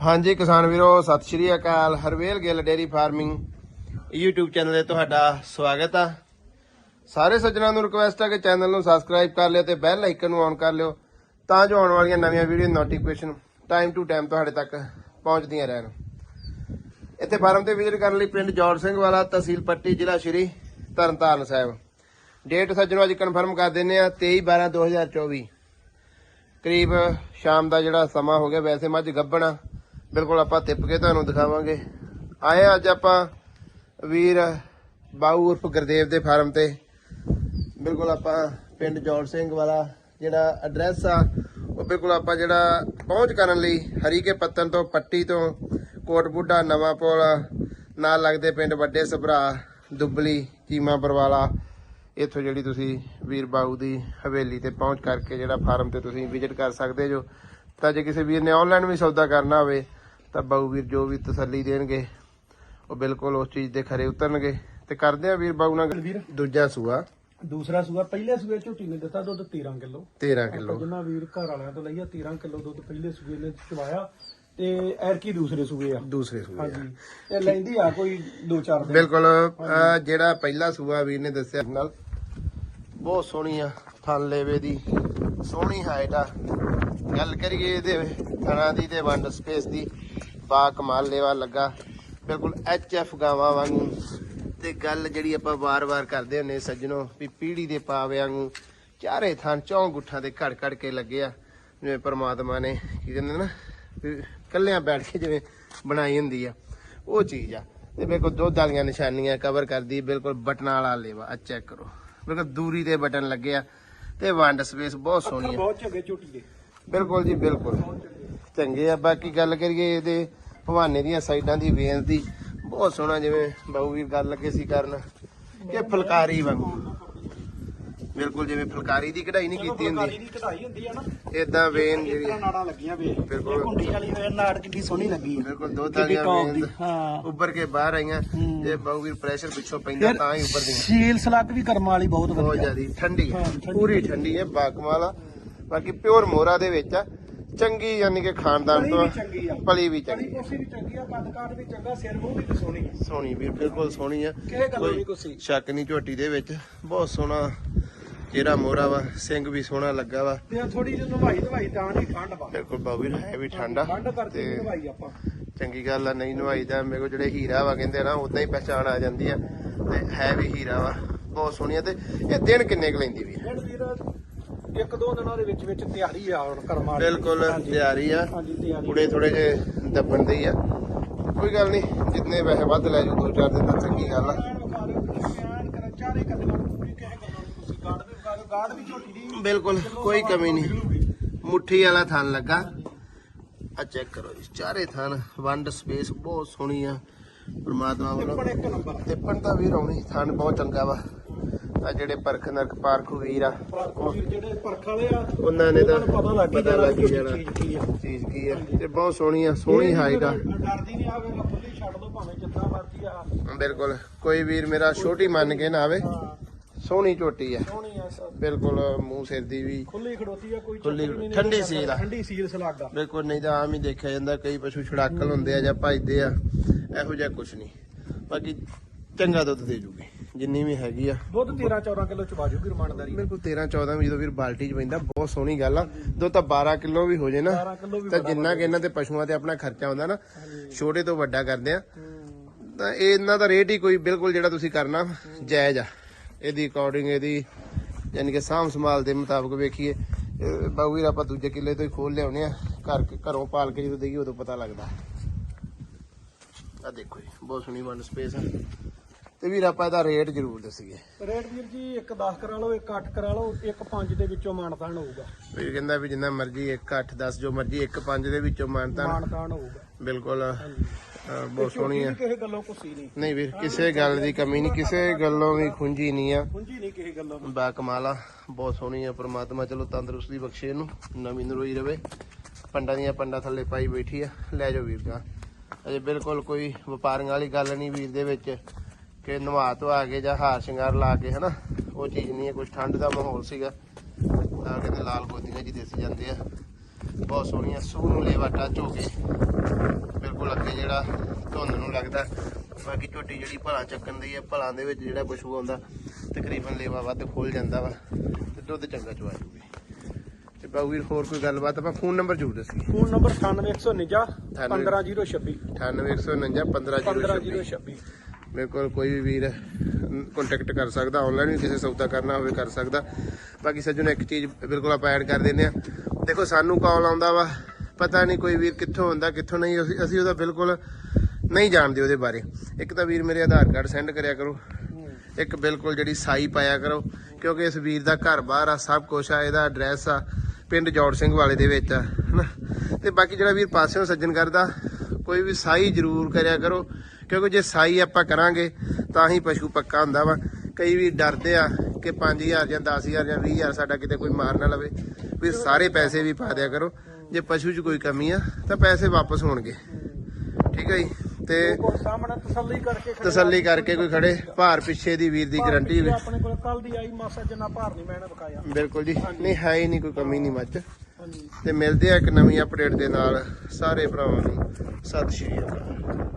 ਹਾਂਜੀ, ਕਿਸਾਨ ਵੀਰੋ, ਸਤਿ ਸ਼੍ਰੀ ਅਕਾਲ। Harvel Gill dairy farming YouTube channel ਤੇ ਤੁਹਾਡਾ ਸਵਾਗਤ ਆ। ਸਾਰੇ ਸੱਜਣਾਂ ਨੂੰ ਰਿਕੁਐਸਟ ਆ ਕਿ ਚੈਨਲ ਨੂੰ ਸਬਸਕ੍ਰਾਈਬ ਕਰ ਲਿਓ ਤੇ ਬੈਲ ਆਈਕਨ ਨੂੰ ਔਨ ਕਰ ਲਿਓ ਤਾਂ ਜੋ ਆਉਣ ਵਾਲੀਆਂ ਨਵੀਆਂ video notification time to time ਤੁਹਾਡੇ ਤੱਕ ਪਹੁੰਚਦੀਆਂ ਰਹਿਣ। ਇੱਥੇ ਫਾਰਮ ਤੇ ਵਿਜ਼ਿਟ ਕਰਨ ਲਈ ਪਿੰਡ ਜੌੜ ਸਿੰਘ ਵਾਲਾ, ਤਹਿਸੀਲ ਪੱਟੀ, ਜ਼ਿਲ੍ਹਾ ਸ਼੍ਰੀ ਤਰਨਤਾਰਨ ਸਾਹਿਬ। ਡੇਟ ਸੱਜਣੋ ਅੱਜ ਕਨਫਰਮ ਕਰ ਦਿੰਨੇ ਆ 23 12 2024 ਕਰੀਬ ਸ਼ਾਮ ਦਾ ਜਿਹੜਾ ਸਮਾਂ ਹੋ ਗਿਆ, ਵੈਸੇ ਮੱਝ ਗੱਭਣਾ ਬਿਲਕੁਲ ਆਪਾਂ ਤਿੱਪ ਕੇ ਤੁਹਾਨੂੰ ਦਿਖਾਵਾਂਗੇ। ਆਏ ਆ ਅੱਜ ਆਪਾਂ ਵੀਰ ਬਾਊ ਉਰਫ ਗੁਰਦੇਵ ਦੇ ਫਾਰਮ ਤੇ। ਬਿਲਕੁਲ ਆਪਾਂ ਪਿੰਡ ਜੌੜ ਸਿੰਘ ਵਾਲਾ ਜਿਹੜਾ ਐਡਰੈਸ ਆ, ਉਹ ਬਿਲਕੁਲ ਆਪਾਂ ਜਿਹੜਾ ਪਹੁੰਚ ਕਰਨ ਲਈ ਹਰੀਕੇ ਪੱਤਨ ਤੋਂ, ਪੱਟੀ ਤੋਂ ਕੋਟ ਬੁੱਢਾ ਨਵਾਂ ਪੁਲ, ਨਾਲ ਲੱਗਦੇ ਪਿੰਡ ਵੱਡੇ ਸਭਰਾ, ਦੁੱਬਲੀ, ਚੀਮਾ ਬਰਵਾਲਾ। ਇੱਥੋਂ ਜਿਹੜੀ ਤੁਸੀਂ ਵੀਰ ਬਾਊ ਦੀ ਹਵੇਲੀ ਤੇ ਪਹੁੰਚ ਕਰਕੇ ਜਿਹੜਾ ਫਾਰਮ ਤੇ ਤੁਸੀਂ ਵਿਜ਼ਿਟ ਕਰ ਸਕਦੇ ਜੋ। ਤਾਂ ਜੇ ਕਿਸੇ ਵੀਰ ਨੇ ਆਨਲਾਈਨ ਵੀ ਸੌਦਾ ਕਰਨਾ ਹੋਵੇ ਤਾਂ ਬਾਊ ਵੀਰ ਜੋ ਵੀ ਤਸੱਲੀ ਦੇਣਗੇ ਉਹ ਬਿਲਕੁਲ ਉਸ ਚੀਜ਼ ਦੇ ਖਰੇ ਉਤਰਨਗੇ। ਤੇ ਕਰਦੇ ਆ ਵੀਰ ਬਾਊ ਨਾਲ ਵੀਰ। ਦੂਜਾ ਸੂਆ। ਦੂਸਰਾ ਸੂਆ ਪਹਿਲੇ ਸੂਏ ਝੋਟੀ ਨੇ ਦਿੱਤਾ ਦੁੱਧ 13 ਕਿਲੋ। 13 ਕਿਲੋ। ਜਿੰਨਾ ਵੀਰ ਘਰ ਵਾਲਿਆਂ ਤੋਂ ਲਈਆ 13 ਕਿਲੋ ਦੁੱਧ ਪਹਿਲੇ ਸੂਏ ਨੇ ਚਵਾਇਆ ਤੇ ਐਰਕੀ ਦੂਸਰੇ ਸੂਏ ਆ। ਦੂਸਰੇ ਸੂਏ। ਹਾਂਜੀ। ਇਹ ਲੈਂਦੀ ਆ ਕੋਈ 2-4 ਦਿਨ। ਬਿਲਕੁਲ ਜਿਹੜਾ ਪਹਿਲਾ ਸੂਆ ਵੀਰ ਨੇ ਦੱਸਿਆ ਨਾਲ ਬਹੁਤ ਸੋਹਣੀ ਆ ਥਣ ਲੇਵੇ ਦੀ ਸੋਹਣੀ ਹਾਈਟ ਆ। ਗੱਲ ਕਰੀਏ ਇਹਦੇ ਥਣਾ ਦੀ ਤੇ ਵੰਡ ਸਪੇਸ ਦੀ ਬਾ ਕਮਾਲ ਲੇਵਾ ਲੱਗਾ। ਬਿਲਕੁਲ ਐਚ ਐਫ ਗਾਵਾਂ ਵਾਂਗੂ। ਤੇ ਗੱਲ ਜਿਹੜੀ ਆਪਾਂ ਵਾਰ-ਵਾਰ ਕਰਦੇ ਹੁੰਨੇ ਸੱਜਣੋ ਵੀ ਪੀੜੀ ਦੇ ਪਾਵਿਆਂ ਵਾਂਗੂ ਚਾਰੇ ਥਣ ਚੌਂ ਗੁੱਠਾਂ ਦੇ ਘੜ ਘੜ ਕੇ ਲੱਗੇ ਆ। ਜਿਵੇਂ ਪ੍ਰਮਾਤਮਾ ਨੇ ਕੀ ਕਹਿੰਦੇ ਨਾ ਵੀ ਕੱਲਿਆਂ ਬੈਠ ਕੇ ਜਿਵੇਂ ਬਣਾਈ ਹੁੰਦੀ ਆ। ਉਹ ਚੀਜ਼ ਆ। ਤੇ ਬਿਲਕੁਲ ਦੁੱਧ ਵਾਲੀਆਂ ਨਿਸ਼ਾਨੀਆਂ ਕਵਰ ਕਰਦੀ ਬਿਲਕੁਲ ਬਟਨਾਂ ਵਾਲਾ ਲੇਵਾ ਆ ਚੈੱਕ ਕਰੋ। ਬਿਲਕੁਲ ਦੂਰੀ ਤੇ ਬਟਨ ਲੱਗੇ ਆ ਤੇ ਵੰਡ ਸਪੇਸ ਬਹੁਤ ਸੋਹਣੀ ਆ। ਬਹੁਤ ਚੰਗੇ ਝੋਟੀ ਦੇ ਬਿਲਕੁਲ ਜੀ ਬਿਲਕੁਲ। ਚੰਗੇ ਆ। ਬਾਕੀ ਗੱਲ ਕਰੀਏ ਇਹਦੇ ਭਵਾਨੇ ਦੀਆਂ ਸਾਈਡਾਂ ਦੀ ਵੇਨ ਦੀ ਬਹੁਤ ਸੋਹਣਾ ਜਿਵੇਂ ਬਾਊ ਵੀਰ ਗੱਲ ਲੱਗੇ ਸੀ ਕਰਨ ਕਿ ਫੁਲਕਾਰੀ ਵਾਂਗੂ। ਬਿਲਕੁਲ ਜਿਵੇਂ ਫੁਲਕਾਰੀ ਦੀ ਕਢਾਈ ਨਹੀਂ ਕੀਤੀ ਹੁੰਦੀ। ਦੀ ਕਢਾਈ ਹੁੰਦੀ ਆ ਨਾ। ਇਦਾਂ ਵੇਨ ਜਿਹੜੀ ਨਾੜਾਂ ਲੱਗੀਆਂ ਵੇ। ਬਿਲਕੁਲ। ਇਹ ਕੁੰਡੀ ਵਾਲੀ ਵੇ ਨਾੜ ਕਿੰਨੀ ਸੋਹਣੀ ਲੱਗੀ ਆ। ਬਿਲਕੁਲ ਦੁੱਧ ਕਿੰਨੀ ਵਾਲੀਆਂ top ਵੇਨ ਦੀ ਹਾਂ। ਉੱਭਰ ਕੇ ਬਾਹਰ ਆਈਆਂ। ਜੇ ਬਾਊ ਵੀਰ ਪ੍ਰੈਸ਼ਰ ਪਿੱਛੋਂ ਪੈਂਦਾ ਤਾਂ ਹੀ ਉੱਭਰਦੀਆਂ ਸੀਲ ਸਲੱਗ ਵੀ ਕਰਮ ਵਾਲੀ ਬਹੁਤ ਬਹੁਤ ਵਧੀਆ। ਜ਼ਿਆਦੀ ਠੰਡੀ। ਪੂਰੀ ਠੰਡੀ ਹੈ ਬਾਕਮਾਲ ਬਾਕੀ ਪਿਓਰ ਮੋਰਾ ਦੇ ਵਿੱਚ ਆ। ਚੰਗੀ ਯਾਨੀ ਕਿ ਖਾਨਦਾਨ ਤੋਂ ਚੰਗੀ ਆ। ਪਲੀ ਵੀ ਚੰਗੀ। ਕੋਸੀ ਵੀ ਚੰਗੀ ਆ ਕੱਦ ਕਾਠ ਵੀ ਚੰਗਾ ਸਿਰ ਮੂੰਹ ਵੀ ਸੋਹਣੀ ਆ। ਸੋਹਣੀ ਵੀ ਬਿਲਕੁਲ ਸੋਹਣੀ ਆ। ਕਿਸੇ ਗੱਲੋਂ ਨਹੀਂ ਕੁਛ ਸ਼ੱਕ ਨਹੀਂ ਝੋਟੀ ਦੇ ਵਿੱਚ। ਬਹੁਤ ਸੋਹਣਾ ਚਿਹਰਾ ਮੋਰਾ ਵਾ ਸਿੰਘ ਵੀ ਸੋਹਣਾ ਲੱਗਾ ਵਾ। ਤੇ ਥੋੜੀ ਜਿਹੀ ਨਵਾਈ ਦਵਾਈ ਤਾਂ ਨਹੀਂ ਠੰਡ ਵਾ। ਬਿਲਕੁਲ ਬਾਬੀ ਹੈ ਵੀ ਠੰਡਾ ਠੰਡ ਕਰਕੇ ਤੇ ਨਵਾਈ ਆਪਾਂ। ਚੰਗੀ ਗੱਲ ਆ ਨਹੀਂ ਨਵਾਈ ਦਾ ਮੇਰੇ ਕੋਲ ਜਿਹੜੇ ਹੀਰਾ ਵਾ ਕਹਿੰਦੇ ਨਾ ਉਦਾਂ ਹੀ ਪਛਾਣ ਆ ਜਾਂਦੀ ਆ। ਤੇ ਹੈ ਵੀ ਹੀਰਾ ਵਾ ਬਹੁਤ ਸੋਹਣੀ ਆ। ਤੇ ਇਹ ਦਿਨ ਕਿੰਨੇ ਕੁ ਲੈਂਦੀ ਵੀ ਵੀਰ ਇੱਕ ਦੋ ਦਿਨਾਂ ਦੇ ਵਿੱਚ ਵਿੱਚ ਤਿਆਰੀ ਆ ਹੁਣ ਕਰਮ ਵਾਲੀ। ਬਿਲਕੁਲ ਹਾਂਜੀ। ਤਿਆਰੀ ਆ। ਹਾਂਜੀ ਤਿਆਰੀ। ਕੁੜੇ ਥੋੜੇ ਜੇ ਦੱਬਣ ਦੇ ਹੀ ਆ। ਕੋਈ ਗੱਲ ਨਹੀਂ ਜਿੰਨੇ ਪੈਸੇ ਵੱਧ ਲੈ ਜੂ ਦੋ ਚਾਰ ਦਿਨ ਤਾਂ ਚੰਗੀ ਗੱਲ ਆ। ਵੀ ਵੀ ਦੀ ਬਿਲਕੁਲ ਕੋਈ ਕਮੀ ਨਹੀਂ। ਮੁੱਠੀ ਵਾਲਾ ਥਣ ਲੱਗਾ। ਆ ਚੈੱਕ ਕਰੋ ਜੀ ਚਾਰੇ ਥਣ ਵੰਡ ਸਪੇਸ ਬਹੁਤ ਸੋਹਣੀ ਆ ਪ੍ਰਮਾਤਮਾ ਵੱਲੋਂ। ਟਿੱਪਣ ਇੱਕ ਨੰਬਰ। ਟਿੱਪਣ ਤਾਂ ਵੀਰ ਆਉਣੀ ਥਣ ਬਹੁਤ ਚੰਗਾ ਵਾ। ਆ ਜਿਹੜੇ ਪਰਖ ਨਰਕ ਪਾਰਖੂ ਵੀਰ ਆ ਜਿਹੜੇ ਪਰਖ ਵਾਲੇ ਆ ਉਹਨਾਂ ਨੇ ਤਾਂ ਪਤਾ ਲੱਗ ਪਤਾ ਲੱਗ ਹੀ ਕਿ ਜਾਣਾ। ਚੀਜ਼ ਕੀ ਆ। ਤੇ ਬਹੁਤ ਸੋਹਣੀ ਆ ਸੋਹਣੀ ਹਾਈਟ ਆ। ਡਰਦੀ ਨਹੀਂ ਆਵੇ ਖੁੱਲੀ ਛੱਡ ਦੋ ਭਾਵੇਂ ਜਿੱਦਾਂ ਮਰਜ਼ੀ ਆ। ਬਿਲਕੁਲ ਕੋਈ ਵੀਰ ਮੇਰਾ ਛੋਟੀ ਮੰਨ ਕੇ ਨਾ ਆਵੇ। ਸੋਹਣੀ ਝੋਟੀ ਆ। ਸੋਹਣੀ ਆ ਸਭ ਬਿਲਕੁਲ ਮੂੰਹ ਸਿਰ ਦੀ ਵੀ ਖੁੱਲੀ ਖੜੋਤੀ ਆ ਕੋਈ ਖੁੱਲੀ- ਠੰਡੀ ਸੀਲ ਆ। ਠੰਡੀ ਸੀਲ ਸਲਾਗਾ ਬਿਲਕੁਲ ਨਹੀਂ ਤਾਂ ਆਮ ਹੀ ਦੇਖਿਆ ਜਾਂਦਾ ਕਈ ਪਸ਼ੂ ਛੜਾਕਲ ਹੁੰਦੇ ਆ ਜਾਂ ਭਜਦੇ ਆ ਇਹੋ ਜਿਹਾ ਕੁਝ ਨਹੀਂ। ਬਾਕੀ ਚੰਗਾ ਦੁੱਧ ਦੇ ਜੂਗੀ। ਜਿੰਨੀ ਵੀ ਹੈਗੀ ਆ। ਦੁੱਧ 13 14 ਕਿਲੋ ਚ ਬਾਜੂਗੀ ਰਮਾਨਦਾਰੀ ਬਿਲਕੁਲ 13 14 ਵੀ ਜਦੋਂ ਵੀਰ ਬਾਲਟੀ 'ਚ ਪੈਂਦਾ ਬਹੁਤ ਸੋਹਣੀ ਗੱਲ ਆ। ਦੁੱਧ ਤਾਂ 12 ਕਿਲੋ ਵੀ ਹੋ ਜੇ ਨਾ 12 ਕਿਲੋ ਵੀ ਤਾਂ ਜਿੰਨਾ ਕਿ ਇਹਨਾਂ ਤੇ ਪਸ਼ੂਆਂ ਤੇ ਆਪਣਾ ਖਰਚਾ ਹੁੰਦਾ ਨਾ ਛੋਟੇ ਤੋਂ ਵੱਡਾ ਕਰਦੇ ਆ। ਤਾਂ ਇਹ ਇਹਨਾਂ ਦਾ ਰੇਟ ਹੀ ਕੋਈ ਬਿਲਕੁਲ ਜਿਹੜਾ ਤੁਸੀਂ ਕਰਨਾ ਜਾਇਜ਼ ਆ। ਇਹਦੀ ਅਕੋਰਡਿੰਗ ਇਹਦੀ ਯਾਨੀ ਕਿ ਸਾਂਭ ਸੰਭਾਲ ਦੇ ਮੁਤਾਬਕ ਵੇਖੀਏ। ਬਾਊ ਵੀਰ ਆਪਾਂ ਦੂਜੇ ਕਿੱਲੇ ਤੋਂ ਹੀ ਖੋਲ ਲਿਆਉਣੇ ਆ। ਘਰ ਘਰੋਂ ਪਾਲ ਕੇ ਜਦੋਂ ਦੇਈਏ ਉਦੋਂ ਪਤਾ ਲੱਗਦਾ। ਆ ਦੇਖੋ ਜੀ ਬਹੁਤ ਸੋਹਣੀ ਵਨ ਸਪੇਸ ਆ। ਤੇ ਵੀਰ ਆਪਾਂ ਇਹਦਾ ਰੇਟ ਜ਼ਰੂਰ ਦੱਸੀਏ। ਰੇਟ ਵੀਰ ਜੀ ਇੱਕ 10 ਕਰਾ ਲਓ ਇੱਕ 8 ਕਰਾ ਲਓ ਇੱਕ 5 ਦੇ ਵਿੱਚੋਂ ਮਾਨਤਾਨ ਹੋਊਗਾ। ਵੀਰ ਕਹਿੰਦਾ ਵੀ ਜਿੰਨਾ ਮਰਜ਼ੀ 1 8 10 ਜੋ ਮਰਜ਼ੀ 1 5 ਦੇ ਵਿੱਚੋਂ ਮਾਨਤਾ ਮਾਨਤਾਨ ਹੋਊਗਾ। ਬਿਲਕੁਲ ਬਹੁਤ ਸੋਹਣੀ ਆ। ਕਿਸੇ ਗੱਲੋਂ ਕੁਸੀ ਨਹੀਂ। ਨਹੀਂ ਵੀਰ ਕਿਸੇ ਗੱਲ ਦੀ ਕਮੀ ਨਹੀਂ ਕਿਸੇ ਗੱਲੋਂ ਵੀ ਖੁੰਝੀ ਨਹੀਂ ਆ। ਪੁੰਜੀ ਨਹੀਂ ਕਿਸੇ ਗੱਲੋਂ ਬਾ ਕਮਾਲ ਆ ਬਹੁਤ ਸੋਹਣੀ ਆ ਪ੍ਰਮਾਤਮਾ ਚਲੋ ਤੰਦਰੁਸਤੀ ਬਖਸ਼ੇ ਇਹਨੂੰ ਨਵੀਂ ਨਰੋਈ ਰਵੇ। ਪੰਡਾਂ ਦੀਆਂ ਪੰਡਾਂ ਥੱਲੇ ਪਾਈ ਬੈਠੀ ਆ। ਲੈ ਜਾਓ ਵੀਰ ਦਾ ਅਜੇ ਬਿਲਕੁਲ ਕੋਈ ਵਪਾਰੀਆਂ ਵਾਲੀ ਗੱਲ ਨਹੀਂ ਵੀਰ ਦੇ ਵਿੱਚ। ਕਿ ਨਵਾ ਧਵਾ ਕੇ ਜਾਂ ਹਾਰ ਸ਼ਿੰਗਾਰ ਲਾ ਕੇ ਹਨਾ ਉਹ ਚੀਜ਼ ਨਹੀਂ ਹੈ ਕੁਝ ਠੰਡ ਦਾ ਮਾਹੌਲ ਸੀਗਾ। ਤਾਂ ਕਹਿੰਦੇ ਲਾਲ ਗੋਦੀਆਂ ਜੀ ਦੇਸੀ ਜਾਂਦੇ ਆ। ਬਹੁਤ ਸੋਹਣੀਆਂ ਸੂ ਨੂੰ ਲੇਵਾ ਟੱਚ ਹੋ ਕੇ। ਬਿਲਕੁਲ ਅੱਗੇ ਜਿਹੜਾ ਧੁੰਦ ਨੂੰ ਲੱਗਦਾ। ਬਾਕੀ ਝੋਟੀ ਜਿਹੜੀ ਭਲਾ ਚੱਕਣ ਦੀ ਹੈ ਭਲਾਂ ਦੇ ਵਿੱਚ ਜਿਹੜਾ ਪਸ਼ੂ ਆਉਂਦਾ ਤਕਰੀਬਨ ਲੇਵਾ ਵੱਧ ਖੁੱਲ ਜਾਂਦਾ ਵਾ ਤੇ ਦੁੱਧ ਚੰਗਾ ਚਵਾ ਜੂਗੀ। ਤੇ ਬਾਊ ਹੋਰ ਕੋਈ ਗੱਲਬਾਤ? ਆਪਾਂ ਫੋਨ ਨੰਬਰ ਜ਼ਰੂਰ ਦੱਸੀ ਫੋਨ ਨੰਬਰ 98149 15026 9819 15026 15026 ਬਿਲਕੁਲ ਕੋਈ ਵੀ ਵੀਰ ਕੰਟੈਕਟ ਕਰ ਸਕਦਾ ਆਨਲਾਈਨ ਵੀ ਕਿਸੇ ਸੌਦਾ ਕਰਨਾ ਹੋਵੇ ਕਰ ਸਕਦਾ। ਬਾਕੀ ਸੱਜਣ ਇੱਕ ਚੀਜ਼ ਬਿਲਕੁਲ ਆਪਾਂ ਐਡ ਕਰ ਦਿੰਦੇ ਆ ਦੇਖੋ, ਸਾਨੂੰ ਕਾਲ ਆਉਂਦਾ ਵਾ, ਪਤਾ ਨਹੀਂ ਕੋਈ ਵੀਰ ਕਿੱਥੋਂ ਹੁੰਦਾ ਕਿੱਥੋਂ ਨਹੀਂ, ਅਸੀਂ ਅਸੀਂ ਉਹਦਾ ਬਿਲਕੁਲ ਨਹੀਂ ਜਾਣਦੇ ਉਹਦੇ ਬਾਰੇ। ਇੱਕ ਤਾਂ ਵੀਰ ਮੇਰੇ ਆਧਾਰ ਕਾਰਡ ਸੈਂਡ ਕਰਿਆ ਕਰੋ। ਇੱਕ ਬਿਲਕੁਲ ਜਿਹੜੀ ਸਾਈ ਪਾਇਆ ਕਰੋ, ਕਿਉਂਕਿ ਇਸ ਵੀਰ ਦਾ ਘਰ ਬਾਹਰ ਆ, ਸਭ ਕੁਝ ਆ, ਇਹਦਾ ਐਡਰੈਸ ਆ, ਪਿੰਡ ਜੋੜ ਸਿੰਘ ਵਾਲੇ ਦੇ ਵਿੱਚ ਆ, ਹਨਾ? ਤੇ ਬਾਕੀ ਜਿਹੜਾ ਵੀਰ ਪਾਸਿਓਂ ਸੱਜਣ ਕਰਦਾ, ਕੋਈ ਵੀ ਸਾਈ ਜ਼ਰੂਰ ਕਰਿਆ ਕਰੋ। ਕਿਉਂਕਿ ਜੇ ਸਾਈ ਆਪਾਂ ਕਰਾਂਗੇ ਤਾਂ ਹੀ ਪਸ਼ੂ ਪੱਕਾ ਹੁੰਦਾ ਵਾ। ਕਈ ਵੀ ਡਰਦੇ ਆ ਕਿ 5000 ਜਾਂ 10000 ਜਾਂ 20000 ਸਾਡਾ ਕਿਤੇ ਕੋਈ ਮਾਰ ਨਾ ਲਵੇ ਵੀ ਸਾਰੇ ਪੈਸੇ ਵੀ ਪਾ ਦਿਆ ਕਰੋ। ਜੇ ਪਸ਼ੂ 'ਚ ਕੋਈ ਕਮੀ ਆ ਤਾਂ ਪੈਸੇ ਵਾਪਸ ਹੋਣਗੇ। ਠੀਕ ਹੈ ਜੀ? ਤੇ ਸਾਹਮਣੇ ਤਸੱਲੀ ਕਰਕੇ ਖੜੇ ਤਸੱਲੀ ਕਰਕੇ ਕੋਈ ਖੜੇ ਭਾਰ ਪਿੱਛੇ ਦੀ ਵੀਰ ਦੀ ਗਾਰੰਟੀ ਵੀ। ਆਪਣੇ ਕੋਲ ਕੱਲ ਦੀ ਆਈ ਮਾਸਾ ਜਿੰਨਾ ਭਾਰ ਨਹੀਂ ਮੈਨੇ ਬਕਾਇਆ ਬਿਲਕੁਲ ਜੀ। ਨਹੀਂ ਹੈ ਹੀ ਨਹੀਂ ਕੋਈ ਕਮੀ ਨਹੀਂ ਹਾਂਜੀ। ਤੇ ਮਿਲਦੇ ਆ ਇੱਕ ਨਵੀਂ ਅਪਡੇਟ ਦੇ ਨਾਲ। ਸਾਰੇ ਭਰਾਵਾਂ ਨੂੰ ਸਤਿ ਸ਼੍ਰੀ ਅਕਾਲ।